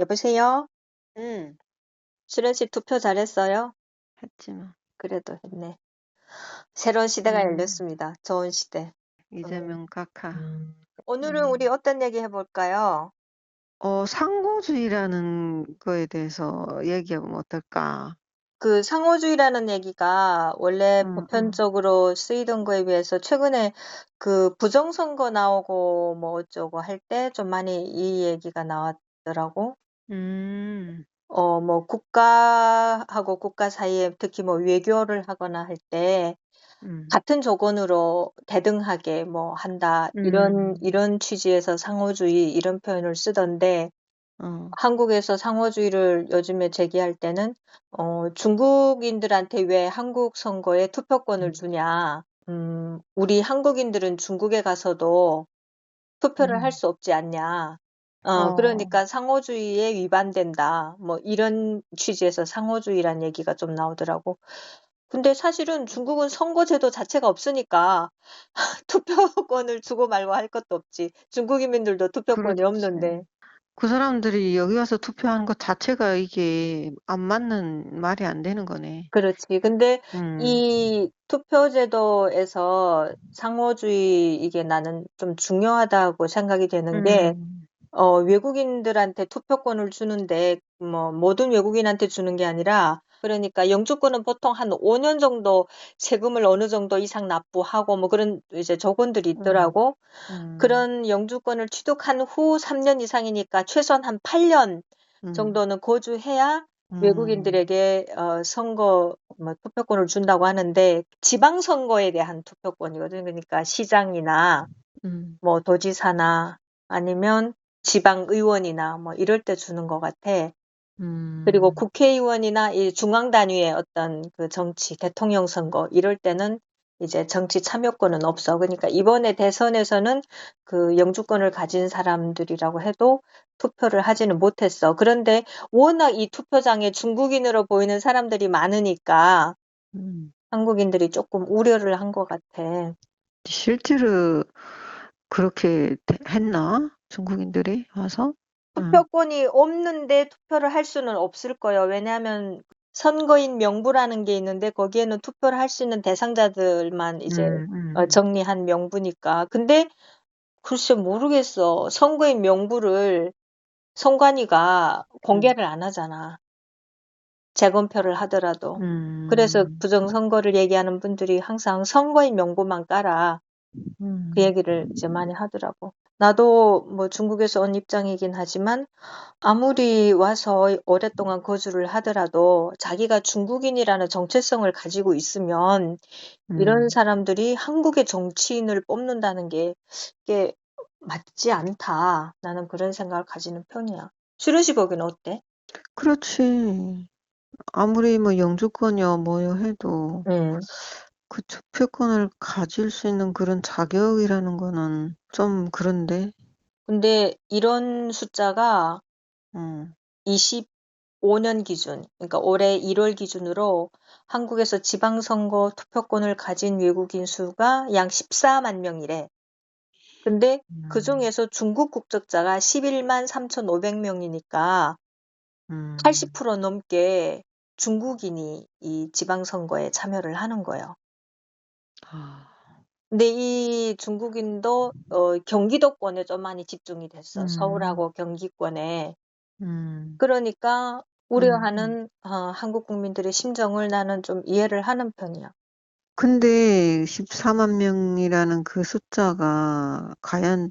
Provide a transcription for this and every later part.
여보세요? 응, 수련 씨 투표 잘했어요? 했지만. 그래도 했네. 새로운 시대가 음, 열렸습니다. 좋은 시대. 이재명 카카. 오늘은 우리 음. 어떤 얘기 해볼까요? 어, 상고주의라는 거에 대해서 얘기해보면 어떨까? 그 상호주의라는 얘기가 원래 응, 응, 보편적으로 쓰이던 거에 비해서 최근에 그 부정선거 나오고 뭐 어쩌고 할 때 좀 많이 이 얘기가 나왔더라고. 음, 어, 뭐 국가하고 국가 사이에 특히 뭐 외교를 하거나 할 때 음, 같은 조건으로 대등하게 뭐 한다 이런 음, 이런 취지에서 상호주의 이런 표현을 쓰던데 어, 한국에서 상호주의를 요즘에 제기할 때는 어, 중국인들한테 왜 한국 선거에 투표권을 주냐? 음, 우리 한국인들은 중국에 가서도 투표를 할 음, 수 없지 않냐? 어, 어, 그러니까 상호주의에 위반된다. 뭐 이런 취지에서 상호주의란 얘기가 좀 나오더라고. 근데 사실은 중국은 선거제도 자체가 없으니까 투표권을 주고 말고 할 것도 없지. 중국 인민들도 투표권이 그렇지. 없는데. 그 사람들이 여기 와서 투표하는 것 자체가 이게 안 맞는 말이 안 되는 거네. 그렇지. 근데 음, 이 투표제도에서 상호주의 이게 나는 좀 중요하다고 생각이 되는 게 음, 어, 외국인들한테 투표권을 주는데, 뭐, 모든 외국인한테 주는 게 아니라, 그러니까 영주권은 보통 한 5년 정도 세금을 어느 정도 이상 납부하고, 뭐 그런 이제 조건들이 음, 있더라고. 음, 그런 영주권을 취득한 후 3년 이상이니까 최소한 한 8년 음, 정도는 거주해야 음, 외국인들에게 어, 선거 뭐 투표권을 준다고 하는데 지방 선거에 대한 투표권이거든. 그러니까 시장이나 음, 뭐 도지사나 아니면 지방의원이나 뭐 이럴 때 주는 것 같아. 그리고 음, 국회의원이나 이 중앙 단위의 어떤 그 정치, 대통령 선거 이럴 때는 이제 정치 참여권은 없어. 그러니까 이번에 대선에서는 그 영주권을 가진 사람들이라고 해도 투표를 하지는 못했어. 그런데 워낙 이 투표장에 중국인으로 보이는 사람들이 많으니까 음. 한국인들이 조금 우려를 한 것 같아. 실제로 그렇게 되- 했나? 중국인들이 와서? 응. 투표권이 없는데 투표를 할 수는 없을 거예요. 왜냐하면 선거인 명부라는 게 있는데 거기에는 투표를 할 수 있는 대상자들만 이제 음, 어, 음, 정리한 명부니까. 근데 글쎄 모르겠어. 선거인 명부를 선관위가 음, 공개를 안 하잖아. 재검표를 하더라도. 그래서 음, 부정선거를 얘기하는 분들이 항상 선거인 명부만 깔아. 그 음, 얘기를 이제 많이 하더라고. 나도 뭐 중국에서 온 입장이긴 하지만 아무리 와서 오랫동안 거주를 하더라도 자기가 중국인이라는 정체성을 가지고 있으면 이런 음. 사람들이 한국의 정치인을 뽑는다는 게 이게 맞지 않다. 나는 그런 생각을 가지는 편이야. 수련 씨 보기는 어때? 그렇지. 아무리 뭐 영주권이요 뭐요 해도 음. 그 투표권을 가질 수 있는 그런 자격이라는 거는 좀 그런데. 근데 이런 숫자가 음, 25년 기준, 그러니까 올해 1월 기준으로 한국에서 지방선거 투표권을 가진 외국인 수가 양 14만 명이래. 근데 그 음, 중에서 중국 국적자가 11만 3,500명이니까 음. 80% 넘게 중국인이 이 지방선거에 참여를 하는 거예요. 아, 근데 이 중국인도 어, 경기도권에 좀 많이 집중이 됐어. 음, 서울하고 경기권에. 음, 그러니까 음, 음. 우려하는 어, 한국 국민들의 심정을 나는 좀 이해를 하는 편이야. 근데 14만 명이라는 그 숫자가 과연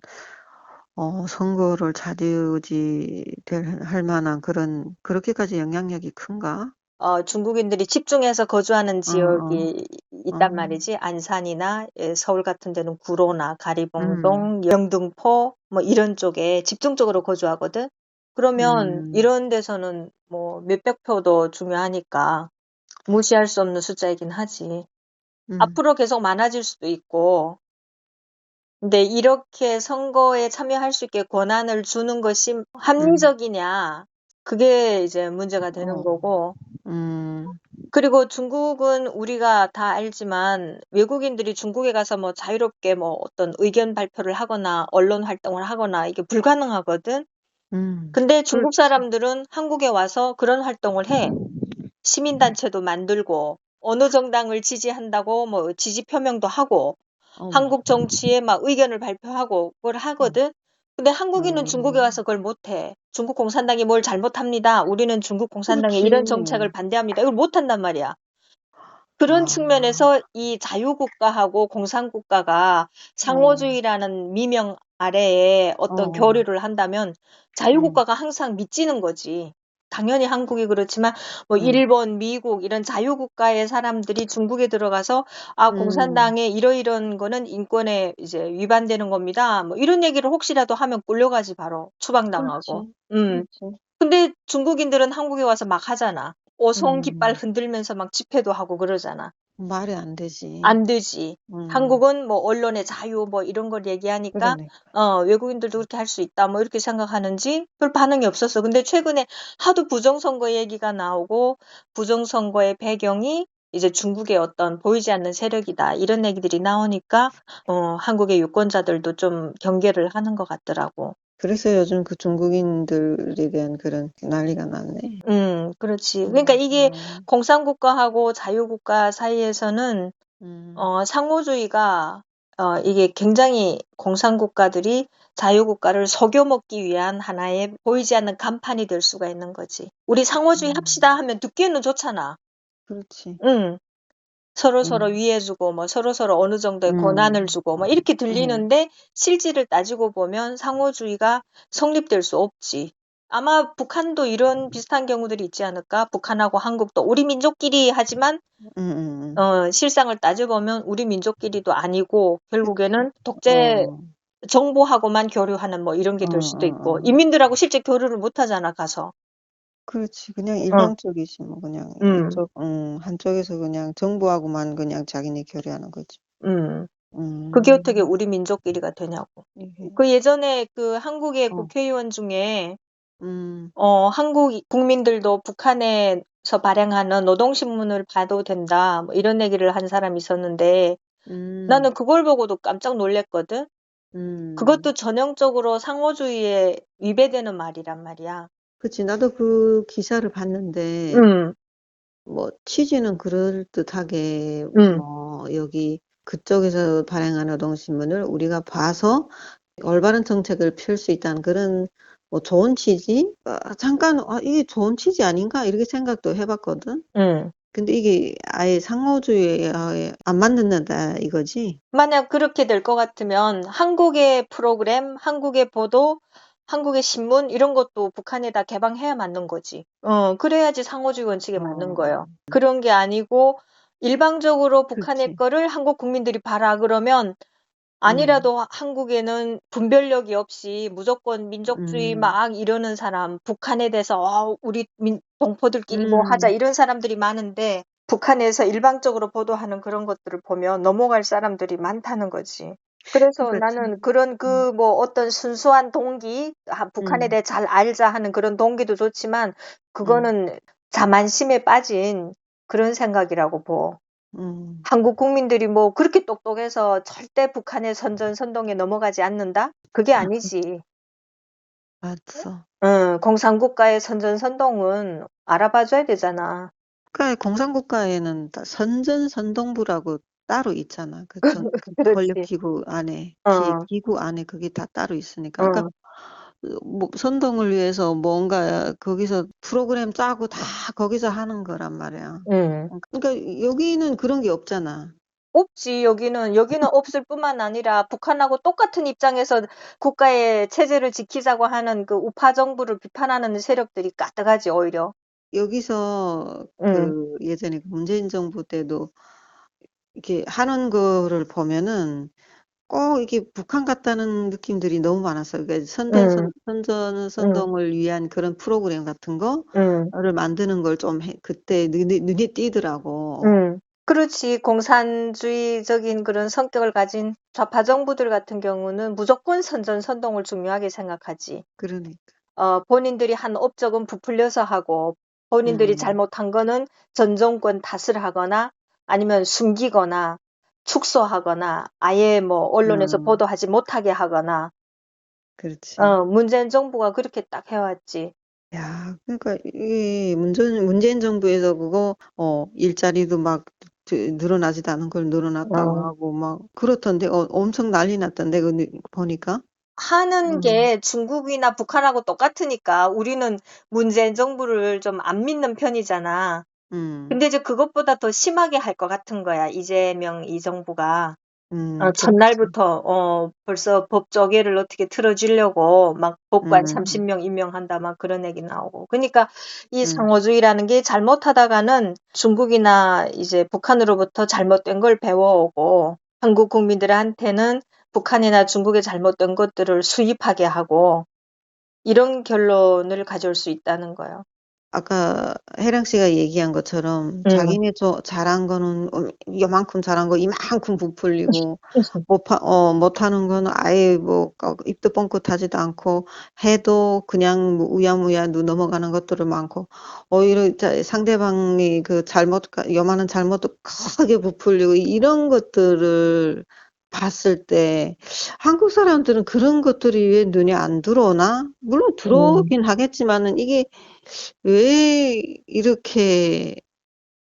어, 선거를 좌지우지 될 할 만한 그런 그렇게까지 영향력이 큰가? 어, 중국인들이 집중해서 거주하는 어, 어, 지역이 있단 어, 말이지. 안산이나 예, 서울 같은 데는 구로나 음, 가리봉동, 영등포 뭐 이런 쪽에 집중적으로 거주하거든. 그러면 음, 이런 데서는 뭐 몇백 표도 중요하니까 무시할 수 없는 숫자이긴 하지. 음, 앞으로 계속 많아질 수도 있고. 근데 이렇게 선거에 참여할 수 있게 권한을 주는 것이 음, 합리적이냐? 그게 이제 문제가 되는 어, 거고. 음, 그리고 중국은 우리가 다 알지만 외국인들이 중국에 가서 뭐 자유롭게 뭐 어떤 의견 발표를 하거나 언론 활동을 하거나 이게 불가능하거든. 음. 근데 중국. 사람들은 한국에 와서 그런 활동을 해. 시민단체도 만들고 어느 정당을 지지한다고 뭐 지지 표명도 하고 어머. 한국 정치에 막 의견을 발표하고 그걸 하거든. 근데 한국인은 중국에 음. 와서 그걸 못해. 중국 공산당이 뭘 잘못합니다. 우리는 중국 공산당의 이런 그렇지. 정책을 반대합니다. 이걸 못한단 말이야. 그런 아. 측면에서 이 자유국가하고 공산국가가 어. 상호주의라는 미명 아래에 어떤 어어. 교류를 한다면 음. 자유국가가 항상 미치는 거지. 당연히 한국이 그렇지만 뭐 음. 일본, 미국 이런 자유국가의 사람들이 중국에 들어가서 아 음. 공산당의 이러이런 거는 인권에 이제 위반되는 겁니다. 뭐 이런 얘기를 혹시라도 하면 끌려가지 바로 추방당하고. 그렇지. 음. 그렇지. 근데 중국인들은 한국에 와서 막 하잖아. 오송 깃발 음. 흔들면서 막 집회도 하고 그러잖아. 말이 안 되지. 안 되지. 음. 한국은 뭐 언론의 자유 뭐 이런 걸 얘기하니까 그러니까. 어 외국인들도 그렇게 할 수 있다 뭐 이렇게 생각하는지 별 반응이 없었어. 근데 최근에 하도 부정선거 얘기가 나오고 부정선거의 배경이 이제 중국의 어떤 보이지 않는 세력이다 이런 얘기들이 나오니까 어 한국의 유권자들도 좀 경계를 하는 것 같더라고. 그래서 요즘 그 중국인들에 대한 그런 난리가 났네. 음, 그렇지. 음. 그러니까 이게 음. 공산국가하고 자유국가 사이에서는 음. 어 상호주의가 어 이게 굉장히 공산국가들이 자유국가를 속여먹기 위한 하나의 보이지 않는 간판이 될 수가 있는 거지. 우리 상호주의 합시다 음. 하면 듣기에는 좋잖아. 그렇지. 응. 서로 서로 음. 위해주고 뭐 서로 서로 어느 정도의 음. 권한을 주고 뭐 이렇게 음. 들리는데 실질을 따지고 보면 상호주의가 성립될 수 없지. 아마 북한도 이런 비슷한 경우들이 있지 않을까? 북한하고 한국도 우리 민족끼리 하지만 음음음. 어 실상을 따져보면 우리 민족끼리도 아니고 결국에는 독재 어. 정부하고만 교류하는 뭐 이런 게 될 수도 있고 어어어. 인민들하고 실제 교류를 못 하잖아, 가서. 그렇지. 그냥 어. 일방적이지 뭐 그냥 음. 이쪽 음 한쪽에서 그냥 정부하고만 그냥 자기네 교류하는 거지. 음. 그게 어떻게 음. 우리 민족끼리가 되냐고. 이게 그 예전에 그 한국의 어. 국회의원 중에 음. 어 한국 국민들도 북한에서 발행하는 노동신문을 봐도 된다 뭐 이런 얘기를 한 사람이 있었는데 음. 나는 그걸 보고도 깜짝 놀랐거든. 음. 그것도 전형적으로 상호주의에 위배되는 말이란 말이야. 그치. 나도 그 기사를 봤는데 음. 뭐 취지는 그럴듯하게 음. 뭐 여기 그쪽에서 발행한 노동신문을 우리가 봐서 올바른 정책을 펼 수 있다는 그런 뭐 좋은 취지? 아 잠깐 '아 이게 좋은 취지 아닌가?' 이렇게 생각도 해 봤거든. 음. 근데 이게 아예 상호주의에 안 맞는다 이거지? 만약 그렇게 될 것 같으면 한국의 프로그램, 한국의 보도, 한국의 신문 이런 것도 북한에다 개방해야 맞는 거지. 어, 그래야지 상호주의 원칙에 맞는 어. 거예요. 그런 게 아니고 일방적으로 북한의 그렇지. 거를 한국 국민들이 봐라 그러면 음. 아니라도 한국에는 분별력이 없이 무조건 민족주의 음. 막 이러는 사람, 북한에 대해서 어, 우리 민, 동포들끼리 뭐 하자 음. 이런 사람들이 많은데 북한에서 일방적으로 보도하는 그런 것들을 보면 넘어갈 사람들이 많다는 거지. 그래서 나는 그런 음. 그뭐 어떤 순수한 동기, 아, 북한에 음. 대해 잘 알자 하는 그런 동기도 좋지만 음. 그거는 자만심에 빠진 그런 생각이라고 보. 음. 한국 국민들이 뭐 그렇게 똑똑해서 절대 북한의 선전선동에 넘어가지 않는다? 그게 아니지. 맞어. 응, 공산국가의 선전선동은 알아봐줘야 되잖아. 그러니까 공산국가에는 다 선전선동부라고 따로 있잖아. 그 전 그 그렇지. 권력기구 안에 기 어, 기구 안에 그게 다 따로 있으니까. 그러니까 어, 뭐 선동을 위해서 뭔가 거기서 프로그램 짜고 다 거기서 하는 거란 말이야. 응. 그러니까 여기는 그런 게 없잖아. 없지, 여기는. 여기는 없을 뿐만 아니라 북한하고 똑같은 입장에서 국가의 체제를 지키자고 하는 그 우파 정부를 비판하는 세력들이 가득하지, 오히려. 여기서 응, 그 예전에 그 문재인 정부 때도 이렇게 하는 거를 보면은 꼭 이게 북한 같다는 느낌들이 너무 많았어요. 그러니까 선전 응, 선 선전 응, 선동을 위한 그런 프로그램 같은 응, 거를 만드는 걸좀해 그때 눈에 눈에 띄더라고. 응. 그렇지. 공산주의적인 그런 성격을 가진 좌파 정부들 같은 경우는 무조건 선전 선동을 중요하게 생각하지. 그러니까. 어, 본인들이 한 업적은 부풀려서 하고 본인들이 음. 잘못한 거는 전 정권 탓을 하거나 아니면 숨기거나 축소하거나 아예 뭐 언론에서 음. 보도하지 못하게 하거나 그렇지. 어, 문재인 정부가 그렇게 딱 해왔지. 야, 그러니까 이 문재인, 문재인 정부에서 그거 어 일자리도 막 드- 늘어나지도 않은 걸 늘어났다고 어. 하고 막 그렇던데 어, 엄청 난리 났던데 그 니- 보니까. 하는 음. 게 중국이나 북한하고 똑같으니까 우리는 문재인 정부를 좀 안 믿는 편이잖아. 음. 근데 이제 그것보다 더 심하게 할 것 같은 거야. 이재명 이 정부가. 음, 어. 첫날부터 어, 벌써 법 조계를 어떻게 틀어주려고 막 법관 음. 30명 임명한다 막 그런 얘기 나오고. 그러니까 이 음. 상호주의라는 게 잘못하다가는 중국이나 이제 북한으로부터 잘못된 걸 배워오고 한국 국민들한테는 북한이나 중국의 잘못된 것들을 수입하게 하고 이런 결론을 가져올 수 있다는 거예요. 아까 혜랑 씨가 얘기한 것처럼 음. 자기네 저 잘한 거는 음, 요만큼 잘한 거 이만큼 부풀리고 못, 파, 어, 못하는 거는 아예 뭐 어, 입도 뻥끗하지도 않고 해도 그냥 뭐 우야무야 누 넘어가는 것들을 많고 오히려 자- 상대방이 그 잘못 요만한 잘못도 크게 부풀리고 이런 것들을 봤을 때 한국 사람들은 그런 것들이 왜 눈에 안 들어오나? 물론 들어오긴 하겠지만은 이게 왜 이렇게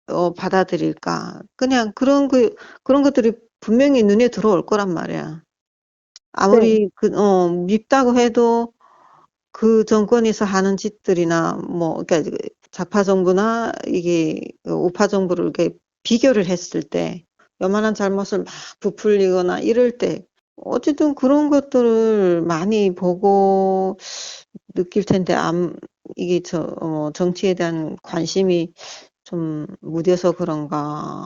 어, 받아들일까? 그냥 그런 그 그런 것들이 분명히 눈에 들어올 거란 말이야. 아무리 그, 어, 밉다고 해도 그 정권에서 하는 짓들이나 뭐 그러니까 그 좌파 정부나 이게 그 우파 정부를 이렇게 비교를 했을 때 요만한 잘못을 막 부풀리거나 이럴 때 어쨌든 그런 것들을 많이 보고 느낄 텐데 암 이게 저 어, 정치에 대한 관심이 좀 무뎌서 그런가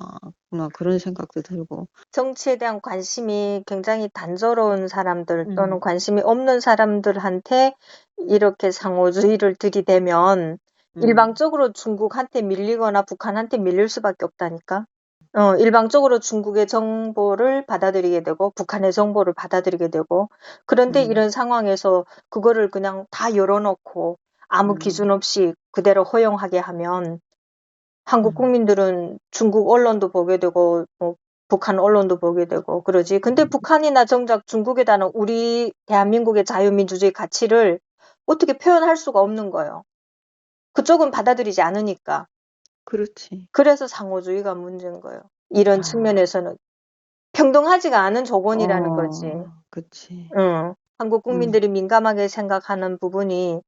그런 생각도 들고 정치에 대한 관심이 굉장히 단조로운 사람들 음. 또는 관심이 없는 사람들한테 이렇게 상호주의를 들이대면 음. 일방적으로 중국한테 밀리거나 북한한테 밀릴 수밖에 없다니까. 어, 일방적으로 중국의 정보를 받아들이게 되고 북한의 정보를 받아들이게 되고 그런데 음. 이런 상황에서 그거를 그냥 다 열어놓고 아무 음. 기준 없이 그대로 허용하게 하면 한국 음. 국민들은 중국 언론도 보게 되고 뭐 북한 언론도 보게 되고 그러지. 근데 북한이나 정작 중국에다는 우리 대한민국의 자유민주주의 가치를 어떻게 표현할 수가 없는 거예요. 그쪽은 받아들이지 않으니까. 그렇지. 그래서 상호주의가 문제인 거예요. 이런 아. 측면에서는 평등하지가 않은 조건이라는 어, 거지. 그치. 응. 한국 음. 국민들이 민감하게 생각하는 부분이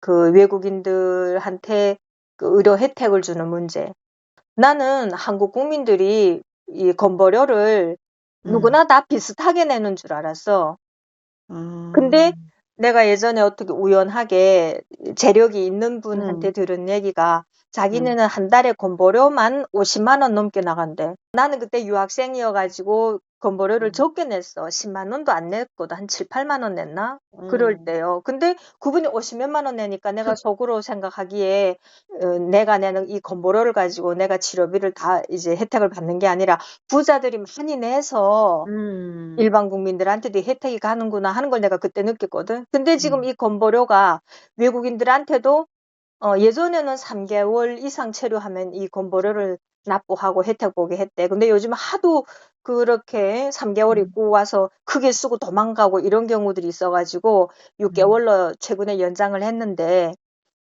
그 외국인들한테 그 의료 혜택을 주는 문제. 나는 한국 국민들이 이 건보료를 음. 누구나 다 비슷하게 내는 줄 알았어. 아. 근데 내가 예전에 어떻게 우연하게 재력이 있는 분한테 음. 들은 얘기가 자기네는 한 달에 건보료만 50만 원 넘게 나간대. 나는 그때 유학생이어가지고 건보료를 음. 적게 냈어. 10만 원도 안 냈거든. 한 7, 8만 원 냈나? 그럴 음. 때요. 근데 그분이 50몇만 원 내니까 내가 속으로 생각하기에 어, 내가 내는 이 건보료를 가지고 내가 치료비를 다 이제 혜택을 받는 게 아니라 부자들이 많이 내서 음. 일반 국민들한테도 혜택이 가는구나 하는 걸 내가 그때 느꼈거든. 근데 지금 음. 이 건보료가 외국인들한테도 어, 예전에는 3개월 이상 체류하면 이 건보료를 납부하고 혜택 보게 했대. 근데 요즘 하도 그렇게 3개월 음. 있고 와서 크게 쓰고 도망가고 이런 경우들이 있어가지고 음. 6개월로 최근에 연장을 했는데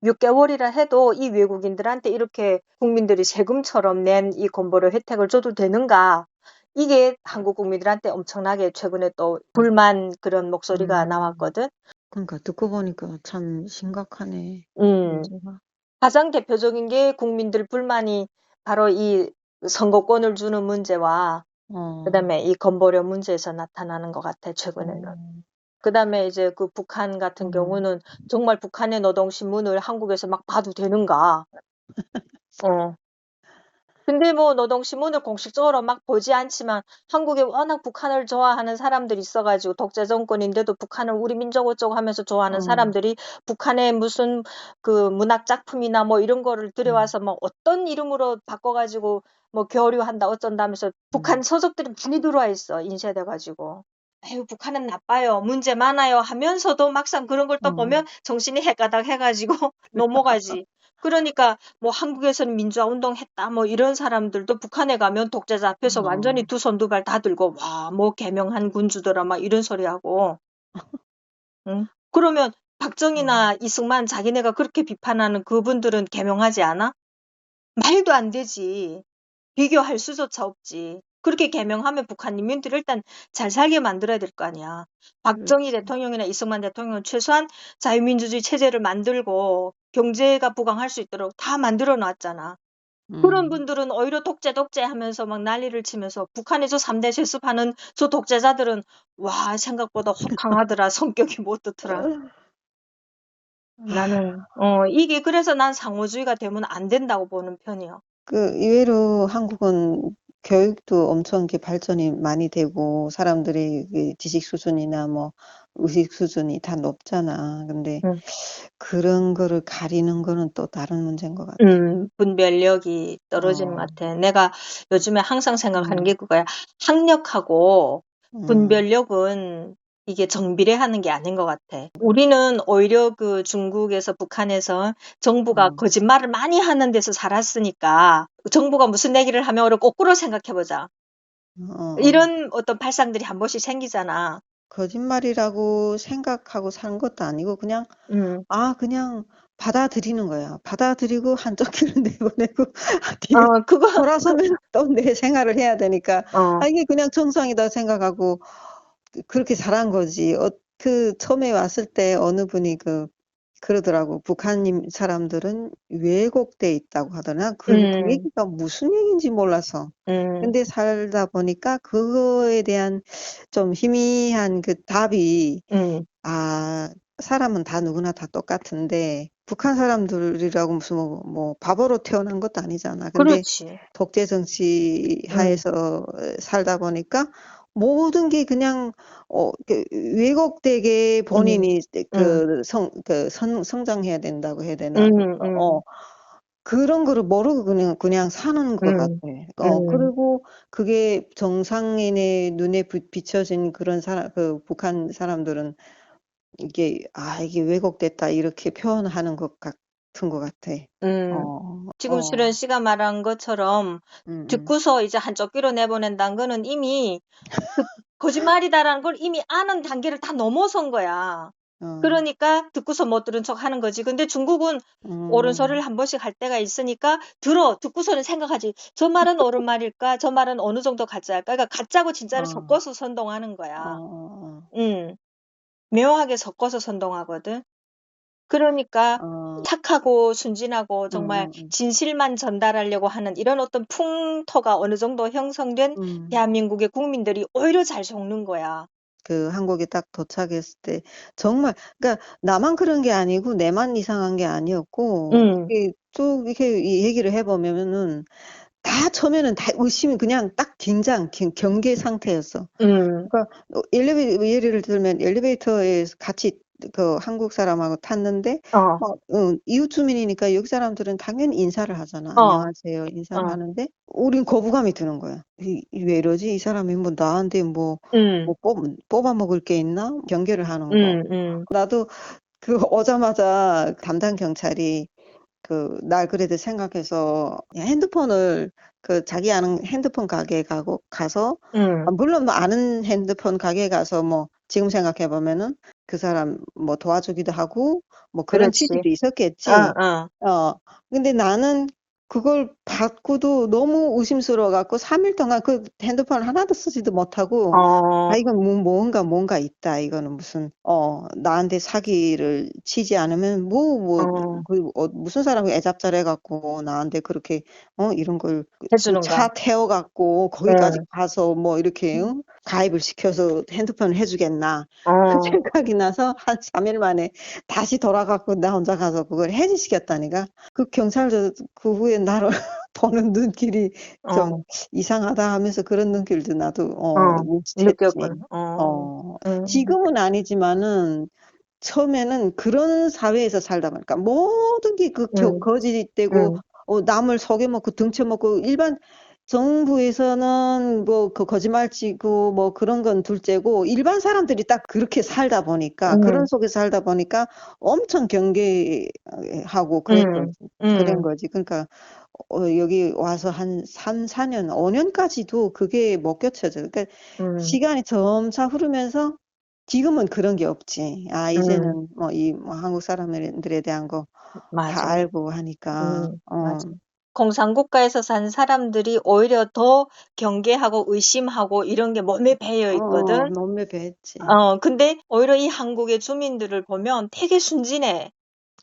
6개월이라 해도 이 외국인들한테 이렇게 국민들이 세금처럼 낸 이 건보료 혜택을 줘도 되는가? 이게 한국 국민들한테 엄청나게 최근에 또 불만 그런 목소리가 음. 나왔거든. 그러니까 듣고 보니까 참 심각하네. 음. 문제가. 가장 대표적인 게 국민들 불만이 바로 이 선거권을 주는 문제와 어. 그다음에 이 건보료 문제에서 나타나는 것 같아 최근에는. 음. 그다음에 이제 그 북한 같은 음. 경우는 정말 북한의 노동 신문을 한국에서 막 봐도 되는가? 어. 근데 뭐 노동신문을 공식적으로 막 보지 않지만 한국에 워낙 북한을 좋아하는 사람들이 있어가지고 독재 정권인데도 북한을 우리 민족 어쩌고 하면서 좋아하는 어. 사람들이 북한의 무슨 그 문학 작품이나 뭐 이런 거를 들여와서 뭐 어떤 이름으로 바꿔가지고 뭐 교류한다 어쩐다 하면서 북한 음. 서적들이 많이 들어와 있어 인쇄돼가지고. 아유 북한은 나빠요 문제 많아요 하면서도 막상 그런 걸또 어. 보면 정신이 해가닥 해가지고 넘어가지. 그러니까 뭐 한국에서는 민주화 운동했다 뭐 이런 사람들도 북한에 가면 독재자 앞에서 어. 완전히 두 손 두 발 다 들고 와 뭐 개명한 군주더라 막 이런 소리 하고 응? 그러면 음. 박정희나 이승만 자기네가 그렇게 비판하는 그분들은 개명하지 않아? 말도 안 되지. 비교할 수조차 없지. 그렇게 개명하면 북한 인민들을 일단 잘 살게 만들어야 될 거 아니야. 박정희. 대통령이나 이승만 대통령은 최소한 자유민주주의 체제를 만들고 경제가 부강할 수 있도록 다 만들어 놨잖아. 그런 음. 분들은 오히려 독재 독재 하면서 막 난리를 치면서 북한의 저 3대 세습하는 저 독재자들은 와 생각보다 혹 강하더라. 성격이 못 듣더라. 나는 어 이게 그래서 난 상호주의가 되면 안 된다고 보는 편이야. 그 의외로 한국은 교육도 엄청 이렇게 발전이 많이 되고 사람들이 그 지식 수준이나 뭐 의식 수준이 다 높잖아. 근데 응. 그런 거를 가리는 거는 또 다른 문제인 것 같아. 음, 분별력이 떨어지는 것 어. 같아. 내가 요즘에 항상 생각하는 음. 게 그거야. 학력하고 음. 분별력은 이게 정비례하는 게 아닌 것 같아. 우리는 오히려 그 중국에서 북한에서 정부가 음. 거짓말을 많이 하는 데서 살았으니까 정부가 무슨 얘기를 하면 우리 거꾸로 생각해보자. 어, 어. 이런 어떤 발상들이 한 번씩 생기잖아. 거짓말이라고 생각하고 사는 것도 아니고 그냥 음. 아 그냥 받아들이는 거야. 받아들이고 한쪽 귀로 내보내고 뒤로 어, 그거 돌아서면 또 내 생활을 해야 되니까 어. 아 이게 그냥 정상이다 생각하고 그 그렇게 자란 거지. 어 그 처음에 왔을 때 어느 분이 그 그러더라고. 북한인 사람들은 왜곡돼 있다고 하더라. 그, 그 음, 얘기가 무슨 얘기인지 몰라서. 음, 근데 살다 보니까 그거에 대한 좀 희미한 그 답이 음, 아, 사람은 다 누구나 다 똑같은데 북한 사람들이라고 무슨 뭐, 뭐 바보로 태어난 것도 아니잖아. 근데 그렇지. 독재 정치 음, 하에서 살다 보니까 모든 게 그냥 어, 그 왜곡되게 음, 본인이 음, 그 성, 그 성, 성장해야 된다고 해야 되나? 음, 어, 음, 그런 거를 모르고 그냥, 그냥 사는 것 같아. 음, 어, 음, 그리고 그게 정상인의 눈에 비- 비춰진 그런 사람, 그 북한 사람들은 이게, 아, 이게 왜곡됐다, 이렇게 표현하는 것 같 은 것 같아. 음. 어, 지금 어, 수련 씨가 말한 것처럼 음, 음, 듣고서 이제 한쪽 귀로 내보낸다는 거는 이미 그 거짓말이다라는 걸 이미 아는 단계를 다 넘어선 거야. 어, 그러니까 듣고서 못 들은 척 하는 거지. 근데 중국은 소리를 음, 한 번씩 할 때가 있으니까 들어 듣고서는 생각하지. 저 말은 옳은 말일까? 저 말은 어느 정도 가짜일까? 그러니까 가짜고 진짜를 어, 섞어서 선동하는 어, 거야. 어, 음, 묘하게 섞어서 선동하거든. 그러니까 어, 착하고 순진하고 음, 정말 음, 진실만 전달하려고 하는 이런 어떤 풍토가 어느 정도 형성된 음. 대한민국의 국민들이 오히려 잘 속는 거야. 그 한국에 딱 도착했을 때 정말 그러니까 나만 그런 게 아니고 내만 이상한 게 아니었고 음, 쭉 이렇게 이 얘기를 해보면은 다 처음에는 다 의심이 그냥 딱 긴장, 긴- 경계 상태였어. 음, 그러니까 엘리베이터 예를 들면 엘리베이터에 같이 그 한국 사람하고 탔는데 어, 막 응, 이웃 주민이니까 여기 사람들은 당연히 인사를 하잖아. 어, 안녕하세요. 인사를 어, 하는데 우린 거부감이 드는 거야. 이, 이왜 이러지? 이 사람이 뭐 나한테 뭐, 음, 뭐 뽑, 뽑아 먹을 게 있나? 경계를 하는 거. 음, 음, 나도 그 오자마자 담당 경찰이 그 날 그래도 생각해서 핸드폰을 그 자기 아는 핸드폰 가게에 가고 가서 아, 음, 물론 뭐 아는 핸드폰 가게에 가서 뭐 지금 생각해 보면은 그 사람 뭐 도와주기도 하고 뭐 그런 그렇지. 취지도 어, 있었겠지. 어, 어 근데 나는 그걸 받고도 너무 의심스러워 갖고 3일 동안 그 핸드폰을 하나도 쓰지도 못하고 어, 아 이건 뭐 뭔가 뭔가 있다. 이거는 무슨 어 나한테 사기를 치지 않으면 뭐 뭐 어, 그 어, 무슨 사람이 애잡자래 갖고 나한테 그렇게 어 이런 걸 해주는가? 차 태워 갖고 거기까지 응, 가서 뭐 이렇게 응? 가입을 시켜서 핸드폰을 해주겠나 그 어, 생각이 나서 한 3일 만에 다시 돌아가고 나 혼자 가서 그걸 해지시켰다니까. 그 경찰도 그 후에 나를 보는 눈길이 좀 어, 이상하다 하면서 그런 눈길도 나도 어 어. 느꼈군. 어, 어. 음, 지금은 아니지만은 처음에는 그런 사회에서 살다 보니까 모든 게 그 음, 거짓되고 음, 어, 남을 속여먹고 등쳐먹고 일반 정부에서는 뭐 그 거짓말 치고 뭐 그런 건 둘째고 일반 사람들이 딱 그렇게 살다 보니까 그런 음, 속에 살다 보니까 엄청 경계하고 그랬던 음, 그런 음, 거지. 그러니까 어, 여기 와서 한 3, 4년, 5년까지도 그게 못 겹쳐져. 그러니까 음, 시간이 점차 흐르면서 지금은 그런 게 없지. 아, 음. 이제는 뭐 이 뭐 한국 사람들에 대한 거 다 맞아. 알고 하니까. 음, 어. 맞아. 공산국가에서 산 사람들이 오히려 더 경계하고 의심하고 이런 게 몸에 배어 어, 있거든. 몸에 배했지. 어, 근데 오히려 이 한국의 주민들을 보면 되게 순진해.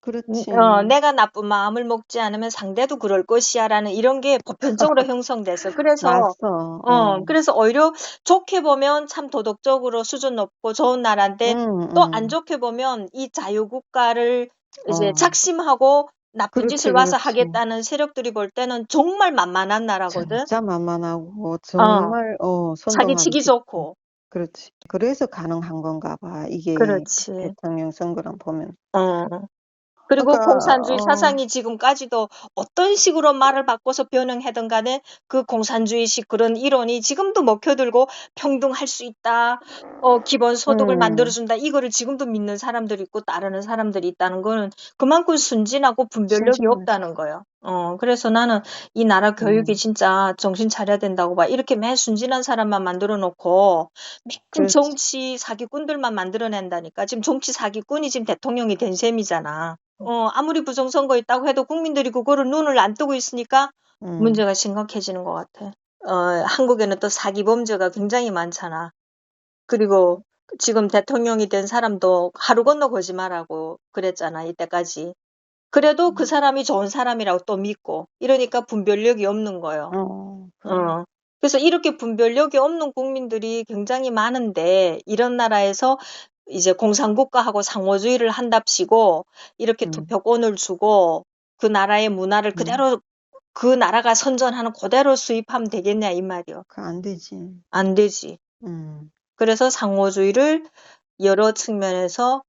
그렇지. 어, 내가 나쁜 마음을 먹지 않으면 상대도 그럴 것이야라는 이런 게 보편적으로 형성돼서 그래서 맞어. 어, 어. 그래서 오히려 좋게 보면 참 도덕적으로 수준 높고 좋은 나라인데 음, 또 음. 안 좋게 보면 이 자유국가를 이제 어. 작심하고 나쁜 그렇지, 짓을 와서 그렇지. 하겠다는 세력들이 볼 때는 정말 만만한 나라거든. 진짜 만만하고 어, 정말 어, 선동하기 사기치기. 좋고. 그렇지. 그래서 가능한 건가 봐. 이게 그렇지. 대통령 선거랑 보면. 어. 그리고 그러니까 공산주의 어, 사상이 지금까지도 어떤 식으로 말을 바꿔서 변형하든 간에 그 공산주의식 그런 이론이 지금도 먹혀들고 평등할 수 있다. 어, 기본 소득을 음, 만들어준다. 이거를 지금도 믿는 사람들이 있고 따르는 사람들이 있다는 거는 그만큼 순진하고 분별력이 순진하지. 없다는 거예요. 어, 그래서 나는 이 나라 교육이 음, 진짜 정신 차려야 된다고 봐. 이렇게 매 순진한 사람만 만들어 놓고 맨 그렇지. 정치 사기꾼들만 만들어낸다니까. 지금 정치 사기꾼이 지금 대통령이 된 셈이잖아. 어, 아무리 부정선거 있다고 해도 국민들이 그거를 눈을 안 뜨고 있으니까 음, 문제가 심각해지는 것 같아. 어, 한국에는 또 사기 범죄가 굉장히 많잖아. 그리고 지금 대통령이 된 사람도 하루 건너 거짓말하고 그랬잖아, 이때까지. 그래도 그 사람이 좋은 사람이라고 또 믿고, 이러니까 분별력이 없는 거예요. 어, 그래. 어. 그래서 이렇게 분별력이 없는 국민들이 굉장히 많은데, 이런 나라에서 이제 공산국가하고 상호주의를 한답시고, 이렇게 음, 투표권을 주고, 그 나라의 문화를 음, 그대로, 그 나라가 선전하는 그대로 수입하면 되겠냐, 이 말이요. 그안 되지. 안 되지. 음, 그래서 상호주의를 여러 측면에서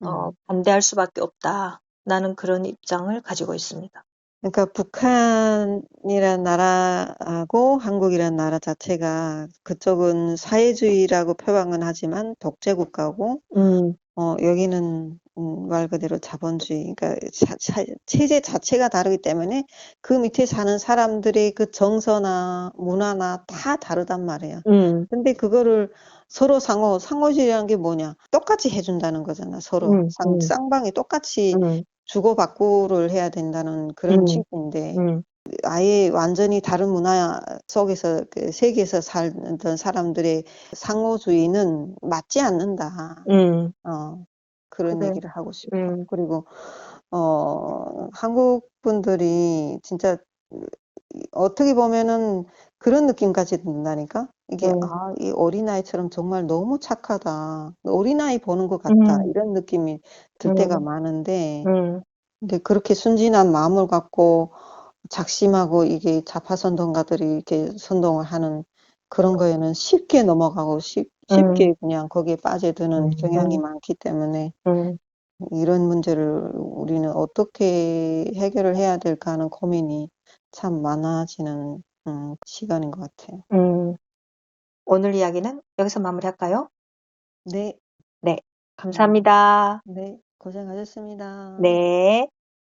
어, 음. 반대할 수밖에 없다. 나는 그런 입장을 가지고 있습니다. 그러니까 북한이란 나라하고 한국이란 나라 자체가 그쪽은 사회주의라고 표방은 하지만 독재 국가고 음, 어, 여기는 음, 말 그대로 자본주의, 그러니까 자- 자- 체제 자체가 다르기 때문에 그 밑에 사는 사람들의 그 정서나 문화나 다 다르단 말이에요. 음, 근데 그거를 서로 상호, 상호주의라는 게 뭐냐? 똑같이 해준다는 거잖아, 서로. 음, 쌍, 음, 쌍방이 똑같이 음, 주고받고를 해야 된다는 그런 음, 취지인데, 음, 아예 완전히 다른 문화 속에서, 그 세계에서 살던 사람들의 상호주의는 맞지 않는다. 음, 어, 그런 그래. 얘기를 하고 싶어. 음, 그리고, 어, 한국 분들이 진짜 어떻게 보면은 그런 느낌까지 든다니까? 이게, 음, 아, 이 어린아이처럼 정말 너무 착하다. 어린아이 보는 것 같다. 음, 이런 느낌이 들 때가 음, 많은데, 음, 근데 그렇게 순진한 마음을 갖고 작심하고 이게 좌파 선동가들이 이렇게 선동을 하는 그런 거에는 쉽게 넘어가고 쉽, 음, 쉽게 그냥 거기에 빠져드는 경향이 음, 많기 때문에 음, 이런 문제를 우리는 어떻게 해결을 해야 될까 하는 고민이 참 많아지는 음, 시간인 것 같아요. 음. 오늘 이야기는 여기서 마무리할까요? 네, 네, 감사합니다. 네, 고생하셨습니다. 네.